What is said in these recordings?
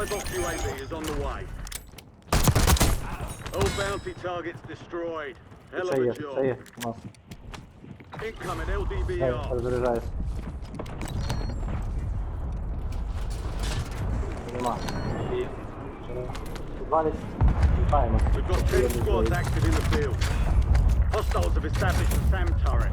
Live off UAV is on the way. All bounty targets destroyed. Hell Це of є, a це job. є. у нас. Incoming Дай, LDBR. перезаряджаюсь. Нема. І... Валить. Літаємо. We've got 10 squads active in the field. Hostiles have established a SAM turret.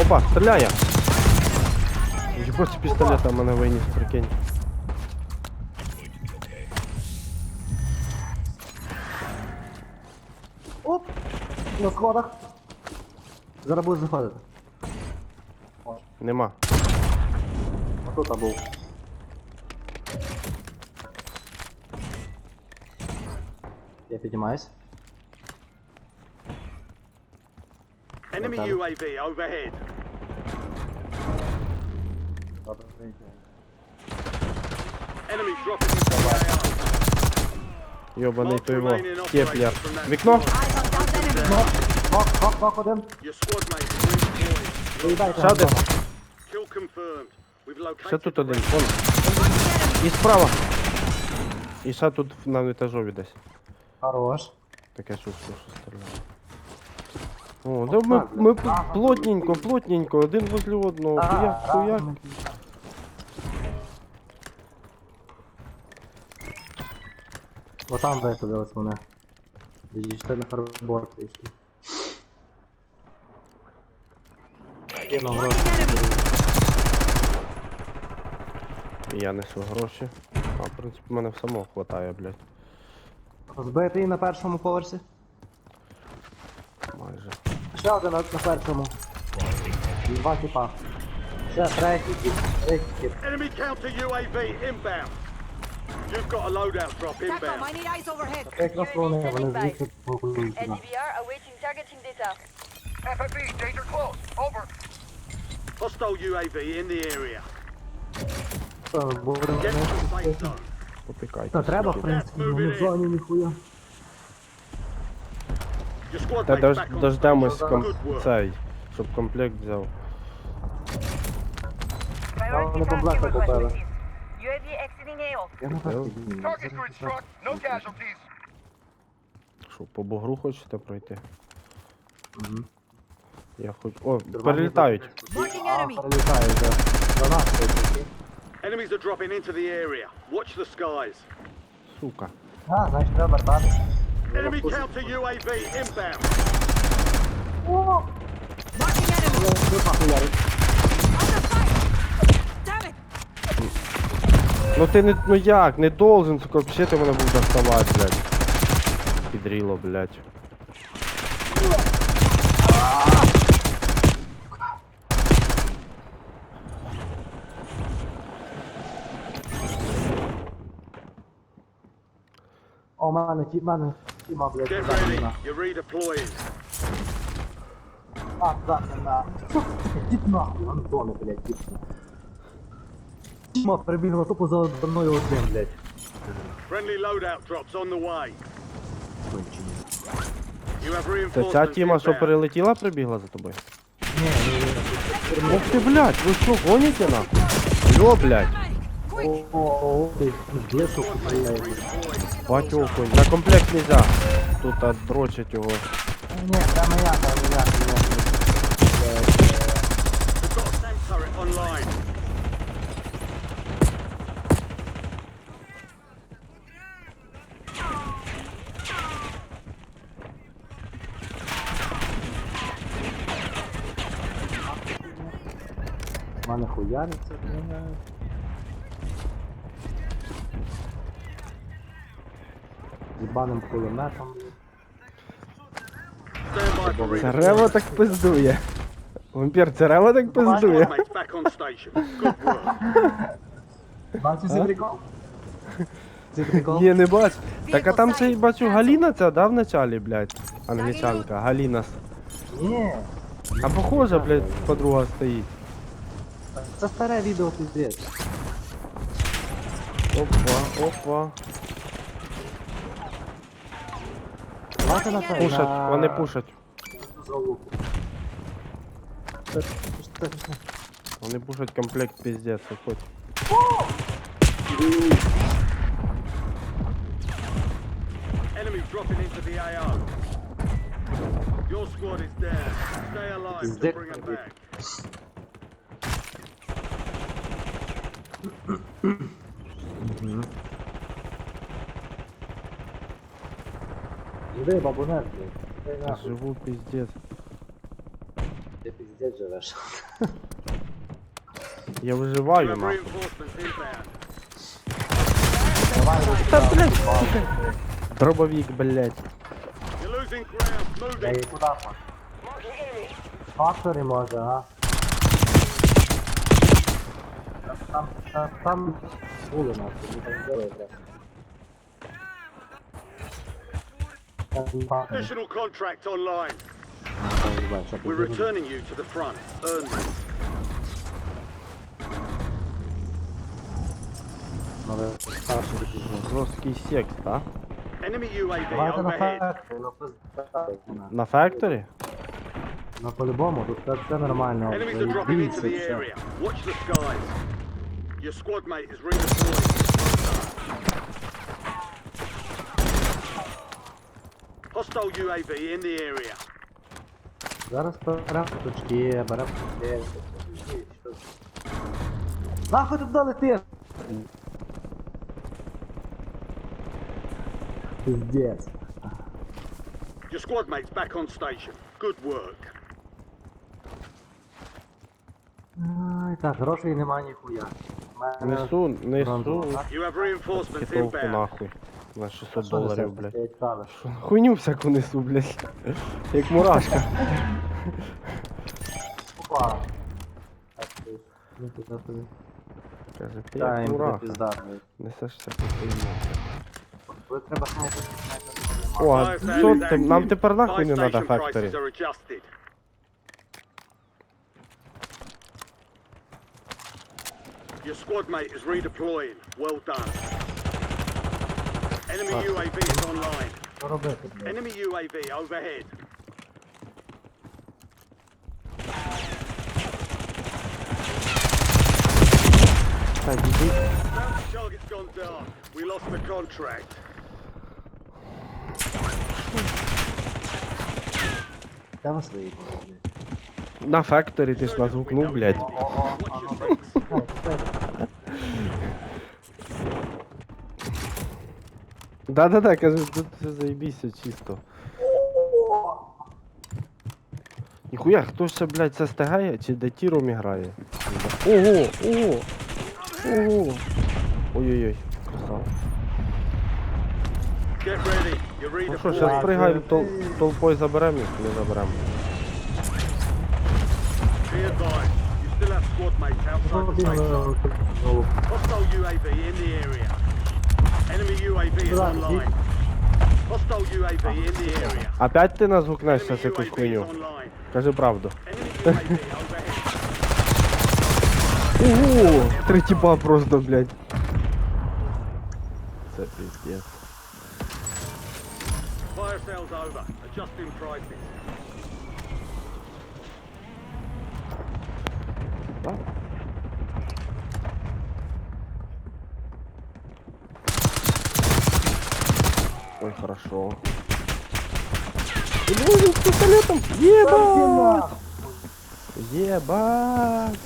Опа, стріляє! Єбать, з пістолета мене виніс, прикинь. На складах. Зараз буде заходити. Нема. А тут був. Я піднімаюсь. Enemy. UAV overhead. Добре, Enemy dropping into the AR. Йобаний Mark той його. remaining operators Кеплер. from that Вікно? squad. Нок, нок, нок один. Your squad mate is redeployed. Виїдайте. Ще один. Kill confirmed. We've located Ще тут the один. Вон. І справа. І ще тут на етажові десь. Хорош. Таке чувство, що стріляє. О, да ми, ми плотненько, плотненько, один возле одного. Хуяк, хуяк. Вот там висадились вони. Відійшли на харбор трішки. Кинув гроші. Я несу гроші. А, в принципі, мене в самого хватає, блядь. Збитий на першому поверсі. Майже. Ще один на, на першому. Два типа. Ще третій тип. Третій. Enemy counter UAV inbound. You've got a loadout drop TACOM, inbound. I need eyes overhead. Це якраз вони, вони звідси покують сюди. LDVR awaiting targeting data. FFV, danger close. Over. Hostile UAV in the area. Що, будемо Get to the safe нести? zone. Попікайте. Та треба, в принципі, ну, не в зоні ніхуя. Your squad Та mate's дож, back on дождемось station. ком... Good work. цей, щоб комплект взяв. Там вони Priority комплекти task купили. requested. Я не Купили? так Target grid struck. No casualties. Що, по бугру хочете пройти? Мгм. Я хоч. О, перелітають. Marking А, enemy. перелітають, да. До нас прийшли. Enemies are dropping into the area. Watch the skies. Сука. А, значить треба вертатися. Enemy counter UAV inbound. Marking enemy. Ну ти не. Ну як, не должен, сука, взагалі ти мене був доставати, блядь. Підріло, блядь. О, мене ті, мене тіма, блядь, Get ready. на. You're redeploying. А, так, на. Дід нахуй, Антоне, блядь, дід. Тіма прибігла тупо за за мною один, блядь. Friendly loadout drops on the way. You have Це reinforcements ця тіма, що inbound. перелетіла, прибігла за тобою? Ні, ні, Ох ти, блядь, ви що, гоніте нахуй? Йо, блядь. О, ти, дєсу, блядь. Бать окунь. На комплект нельзя. Тут отдрочить його. Ні, там я, там не я, там не я. We've got a SAM turret online. У мене хуяриться, блядь. Кулеметом, блядь. Stand by for Це redeployment. рево так пиздує. Вампір, це так пиздує. Цей прикол? Цей прикол? Ні, не бач. Так а там це бачу Галіна ця, да, в началі, блядь. Англічанка, Галіна. Ні, А похоже, блядь, подруга стоїть. Це старе відео пиздець. Опа, опа. Давайте на це, Пушать, на- вони пушать. Вони пушать комплект піздець, хоч. Enemy dropping into the AO. Your squad is down. Stay alive to bring them back. Живи, бабунет, блядь. Ти нахуй, Живу пиздец. ти пиздець живеш. Я You виживаю нахуй. Давай, Та блядь, сука. Дробовик, блядь. Я її куди пас? Може, а? Там, там, там були нахуй, не там делай, блядь. Там факторі. Additional contract online. Нахуй, їбать, що ти We're зробив? returning you to the front. Earn this. Нове старший такий. Жорсткий секс, так? Enemy UAV Давайте на overhead. факторі, ну пизда. На факторі? Ну по-любому, тут все, все нормально. Enemies are dropping into Бійці, the все. area. Watch the skies. Your squad mate is redeploying. Hostile UAV in the area. Зараз беремо точки, беремо точки. Нахуй ти туди летиш? Пиздец. Your squad mate's back on station. Good work. Ай, так, грошей нема ніхуя. Несу, несу? You have reinforcements китовку inbound. нахуй. На 600 Що доларів, блядь. Хуйню всяку несу, блядь. Як мурашка. Опа. Ну, тут на тобі. Каже, ти як мурашка. блядь. Несеш всяку хуйню. Треба снайпер. О, а що ти, нам тепер нахуй не Buy надо station факторі. prices are adjusted. Your squad mate is redeploying. Well done. Enemy UAV is online. Що робити, блядь? Enemy UAV overhead. Так, ідіть. Bounty target's gone down. We lost the contract. Де ви свої були, блядь? На факторі ти ж нас гукнув, блядь. Да-да-да, кажу, тут все заєбіся чисто. Ніхуя, хто ще, блядь, це стигає чи де тіром грає? Ого, ого, ого. Ой-ой-ой, красава. Ну що, зараз пригаємо, тол толпою заберемо їх, не заберемо. Hostile UAV in the area. Опять ты нас гукнешь сейчас эту хуйню? Скажи правду. Ого! Три типа просто, блядь. Это пиздец. What? Ой, хорошо. Ты с пистолетом? Ебать! Ебать!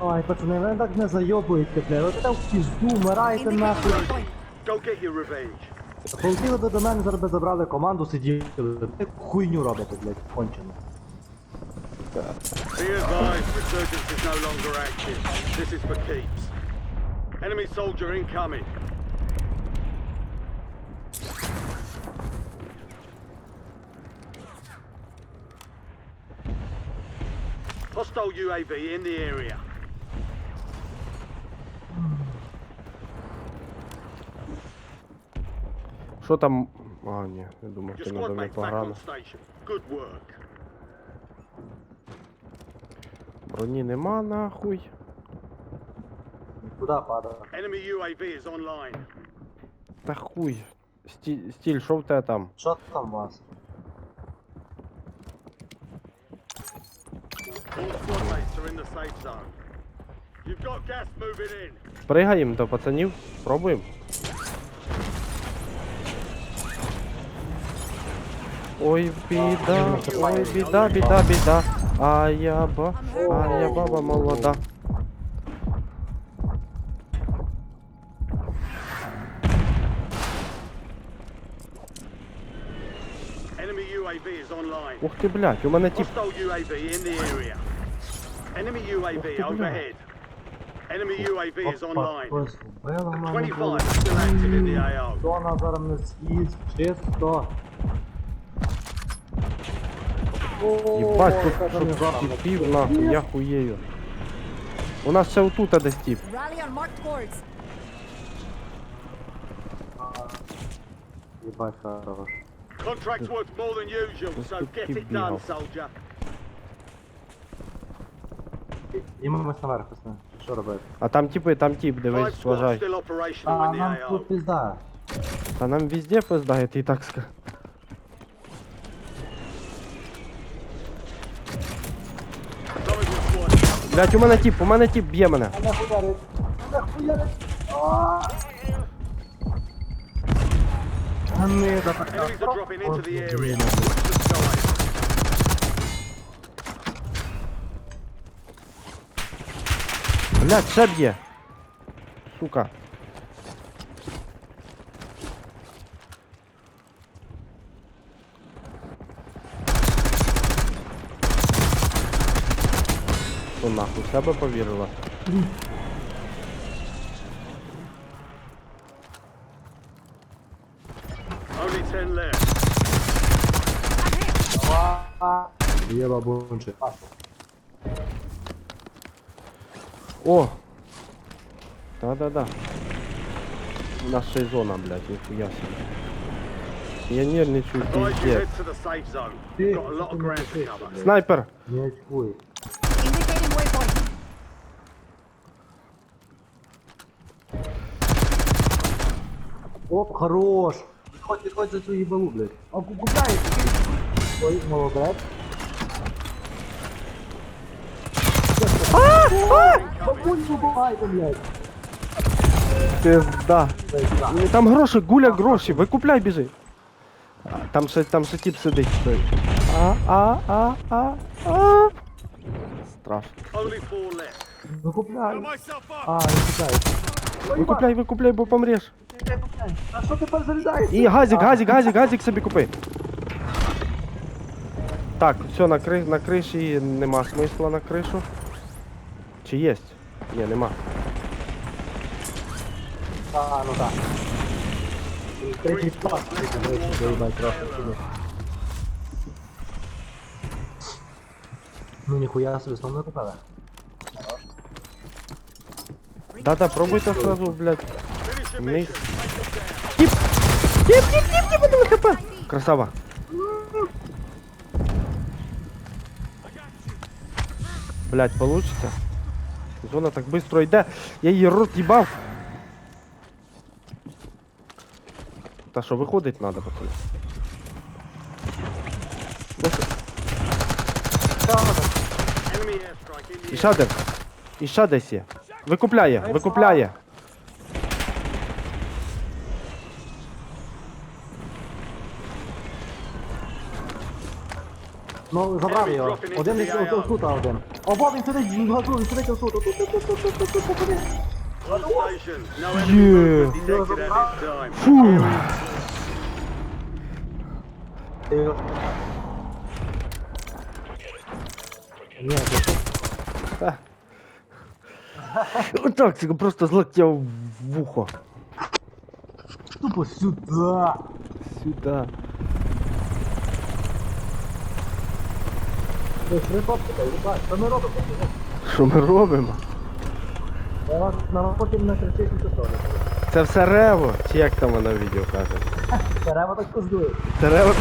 Ой, пацани, ви так не зайобуєте, блядь. От там в пізду, вмирайте нахуй. Go get your revenge. Полетіли би до мене, зараз би забрали команду, сиділи. Ви хуйню робите, блядь, кончено. Be advised, resurgence is no longer active. This is for keeps. Enemy soldier incoming. Hostile UAV in the area. Що там? А, ні, я думав, Your ти на squad домі mates back пограно. on station. Good work. Броні нема нахуй. Куди падає? Enemy UAV is online. Та хуй. Сті- Стіль, що в тебе там? Що там у вас? Safe zone. You've got gas moving in. Пригаємо до пацанів. Пробуємо. Ой, біда, ой, біда, біда, біда. А я ба, а я баба молода. Enemy UAV is online. Ух ти, блядь, у мене тип. Hostile UAV in the area. Enemy UAV overhead. Enemy UAV is online. Хтось вбило в мене. 25 still active in the AO. Зона зараз не світ, чисто. Єбать, О, тут це щоб не зараз. типів нахуй, я хуєю. У нас ще отут десь тип. Rally on marked boards. Єбать, хорош. Contract's worth more than usual, so get it done, soldier. Імемось наверх, пацани. Що робити? А там типи, там тип, дивись, squads still operational А, in the нам AO. тут пізда. Та нам везде пизда, я ти так. Solid squad. Блять, у мене тип, у мене тип б'є мене. Мене хуярить. Мене хуярить. А! А не, да так. Enemies are dropping into the area. Bla, przebije. Suka. Ну нахуй, саба поверила. Only 10 left. Jeba błączy. О! Да-да-да. Наша зона, блядь, нихуя себе. Я нервничаю, пиздец. Снайпер! Не очкуй. Оп, хорош! Приходь, приходь за свою ебалу, блядь. А куда? Ой, молодец. Бабунь, вибивайте, блядь. Пизда. Там гроші, гуля гроші, викупляй біжи. А, Там ще, там ще тип сидить. стой. А, а, а, а, а. Страшно. Only four left. Викупляй. myself up. А, не купляй. Викупляй, викупляй, бо помреш. А що тепер заряджаєш? І газик, газик, газик, газик собі купи. Так, все, на, кри... на криші нема смисла на кришу. Чи є? Ні, нема. А, ну так. Третій пас. Заїбать трохи сюди. Ну ніхуя собі снова не купили. Да-да, пробуйте сразу, блядь. Finish your Вниз. mission. Тип! Тип, тип, тип, тип, один хп! Красава. Блять, получится? Зона так быстро йде. Я її рот їбав. Та що, виходить надо, пацани? І ще один. І ще десь. Викупляє, викупляє. Ну, забрав його. Один десь ось тут, а один. Oh, Bob, inside the Jing Hago, inside the Joso. Yeah. Фу. Нет, вот так, просто с локтя в ухо. Тупо сюда. Сюда. Що ми робимо? Що ми робимо? Нам на потім на кричить і то Це все рево, чи як там вона в відео каже? Дерева так поздує. Це рево.